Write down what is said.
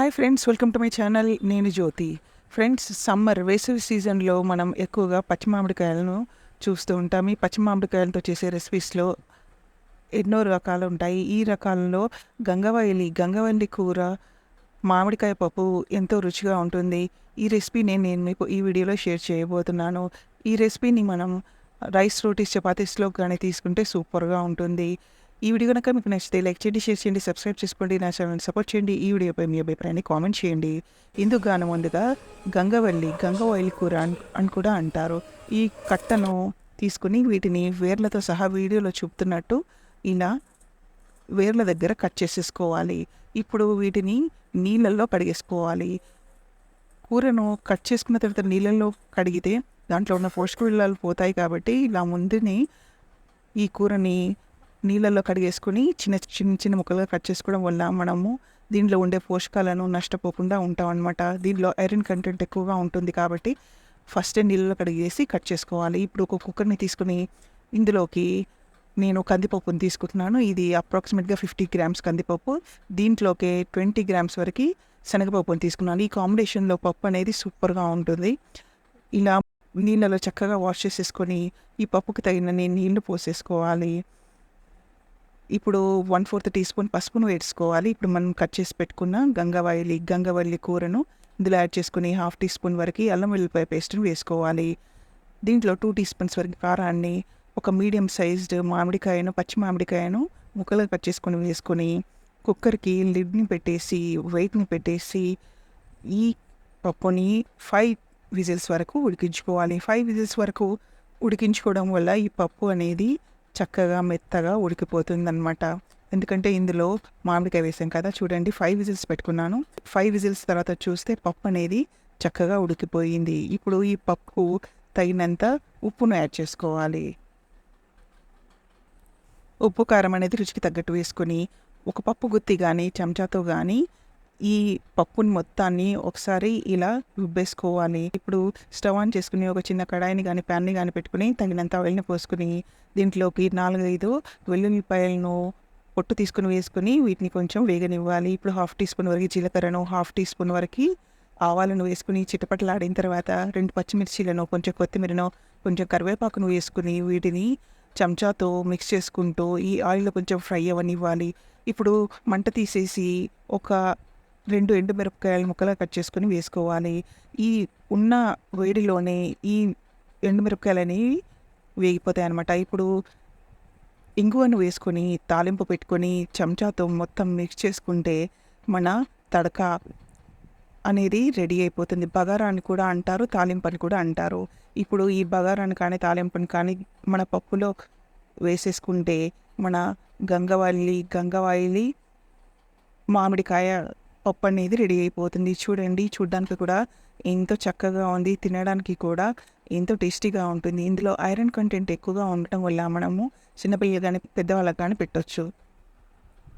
Hi friends welcome to my channel నేను Jyothi. Friends summer వేసవి సీజన్లో మనం ఎక్కువగా పచ్చి మామిడికాయలను చూస్తూ ఉంటాం. ఈ పచ్చి మామిడికాయలతో చేసే రెసిపీస్లో ఎన్నో రకాలు ఉంటాయి. ఈ రకాలలో గంగవల్లి గంగవల్లి కూర మామిడికాయ పప్పు ఎంతో రుచిగా ఉంటుంది. ఈ రెసిపీని నేను మీకు ఈ వీడియోలో షేర్ చేయబోతున్నాను. ఈ రెసిపీని మనం రైస్ రోటీస్ చపాతీస్లో కానీ తీసుకుంటే సూపర్గా ఉంటుంది. ఈ వీడియో కనుక మీకు నచ్చితే లైక్ చేయండి షేర్ చేయండి సబ్స్క్రైబ్ చేసుకోండి నా ఛానల్ని సపోర్ట్ చేయండి. ఈ వీడియోపై మీ అభిప్రాయాన్ని కామెంట్ చేయండి. ఇందుకు గాను ముందుగా గంగవల్లి ఆయిల్ కూర అని అని కూడా అంటారు. ఈ కట్టను తీసుకుని వీటిని వేర్లతో సహా వీడియోలో చూపుతున్నట్టు ఇలా వేర్ల దగ్గర కట్ చేసేసుకోవాలి. ఇప్పుడు వీటిని నీళ్ళల్లో కడిగేసుకోవాలి. కూరను కట్ చేసుకున్న తర్వాత నీళ్ళల్లో కడిగితే దాంట్లో ఉన్న పోషక విలువలు పోతాయి కాబట్టి ఇలా ముందుని ఈ కూరని నీళ్ళల్లో కడిగేసుకుని చిన్న చిన్న చిన్న ముక్కలుగా కట్ చేసుకోవడం వల్ల మనము దీనిలో ఉండే పోషకాలను నష్టపోకుండా ఉంటాం అనమాట దీనిలో ఐరన్ కంటెంట్ ఎక్కువగా ఉంటుంది కాబట్టి ఫస్ట్ నీళ్ళలో కడిగేసి కట్ చేసుకోవాలి. ఇప్పుడు ఒక కుక్కర్ని తీసుకుని ఇందులోకి నేను కందిపప్పుని తీసుకుంటున్నాను. ఇది అప్రాక్సిమేట్గా ఫిఫ్టీ గ్రామ్స్ కందిపప్పు. దీంట్లోకి ట్వంటీ గ్రామ్స్ వరకు శనగపప్పుని తీసుకున్నాను. ఈ కాంబినేషన్లో పప్పు అనేది సూపర్గా ఉంటుంది. ఇలా నీళ్ళలో చక్కగా వాష్ చేసేసుకొని ఈ పప్పుకి తగినన్ని నీళ్ళు పోసేసుకోవాలి. ఇప్పుడు వన్ ఫోర్త్ టీ స్పూన్ పసుపును వేసుకోవాలి. ఇప్పుడు మనం కట్ చేసి పెట్టుకున్న గంగవల్లి గంగవల్లి కూరను ఇందులో యాడ్ చేసుకుని హాఫ్ టీ స్పూన్ వరకు అల్లం వెల్లిపాయ పేస్ట్ని వేసుకోవాలి. దీంట్లో టూ టీ స్పూన్స్ వరకు కారాన్ని ఒక మీడియం సైజ్డ్ మామిడికాయను పచ్చి మామిడికాయను ముక్కలు కట్ చేసుకొని వేసుకొని కుక్కర్కి లిడ్ని పెట్టేసి వెయిట్ని పెట్టేసి ఈ పప్పుని ఫైవ్ విజిల్స్ వరకు ఉడికించుకోవాలి. ఫైవ్ విజిల్స్ వరకు ఉడికించుకోవడం వల్ల ఈ పప్పు అనేది చక్కగా మెత్తగా ఉడికిపోతుంది అనమాట ఎందుకంటే ఇందులో మామిడికాయ వేసాం కదా చూడండి ఫైవ్ విజిల్స్ పెట్టుకున్నాను. ఫైవ్ విజిల్స్ తర్వాత చూస్తే పప్పు అనేది చక్కగా ఉడికిపోయింది. ఇప్పుడు ఈ పప్పు తగినంత ఉప్పును యాడ్ చేసుకోవాలి. ఉప్పు కారం అనేది రుచికి తగ్గట్టు వేసుకొని ఒక పప్పు గుత్తి కానీ చెంచాతో కానీ ఈ పప్పుని మొత్తాన్ని ఒకసారి ఇలా రుబ్బేసుకోవాలి. ఇప్పుడు స్టవ్ ఆన్ చేసుకుని ఒక చిన్న కడాయిని కానీ ప్యాన్ని కానీ పెట్టుకుని తగినంత ఆయిల్ని పోసుకుని దీంట్లోకి నాలుగైదు వెల్లుల్లిపాయలను పొట్టు తీసుకుని వేసుకుని వీటిని కొంచెం వేగనివ్వాలి. ఇప్పుడు హాఫ్ టీ స్పూన్ వరకు జీలకర్రను హాఫ్ టీ స్పూన్ వరకు ఆవాలను వేసుకుని చిటపటలాడిన తర్వాత రెండు పచ్చిమిర్చీలను కొంచెం కొత్తిమీరను కొంచెం కరివేపాకును వేసుకుని వీటిని చెంచాతో మిక్స్ చేసుకుంటూ ఈ ఆయిల్లో కొంచెం ఫ్రై అవ్వనివ్వాలి. ఇప్పుడు మంట తీసేసి ఒక రెండు ఎండు మిరపకాయలు ముక్కలా కట్ చేసుకొని వేసుకోవాలి. ఈ ఉన్న వేడిలోనే ఈ ఎండు మిరపకాయలు అనేవి వేగిపోతాయి అనమాట ఇప్పుడు ఇంగువను వేసుకొని తాలింపు పెట్టుకొని చెంచాతో మొత్తం మిక్స్ చేసుకుంటే మన తడక అనేది రెడీ అయిపోతుంది. బగారాన్ని కూడా అంటారు తాలింపని కూడా అంటారు. ఇప్పుడు ఈ బగారాన్ని కానీ తాలింపుని కానీ మన పప్పులో వేసేసుకుంటే మన గంగవల్లి గంగవాయిలి మామిడికాయ పప్పు అనేది రెడీ అయిపోతుంది. చూడండి చూడడానికి కూడా ఎంతో చక్కగా ఉంది. తినడానికి కూడా ఎంతో టేస్టీగా ఉంటుంది. ఇందులో ఐరన్ కంటెంట్ ఎక్కువగా ఉండటం వల్ల మనము చిన్నపిల్లలు కానీ పెద్దవాళ్ళకి కానీ పెట్టొచ్చు.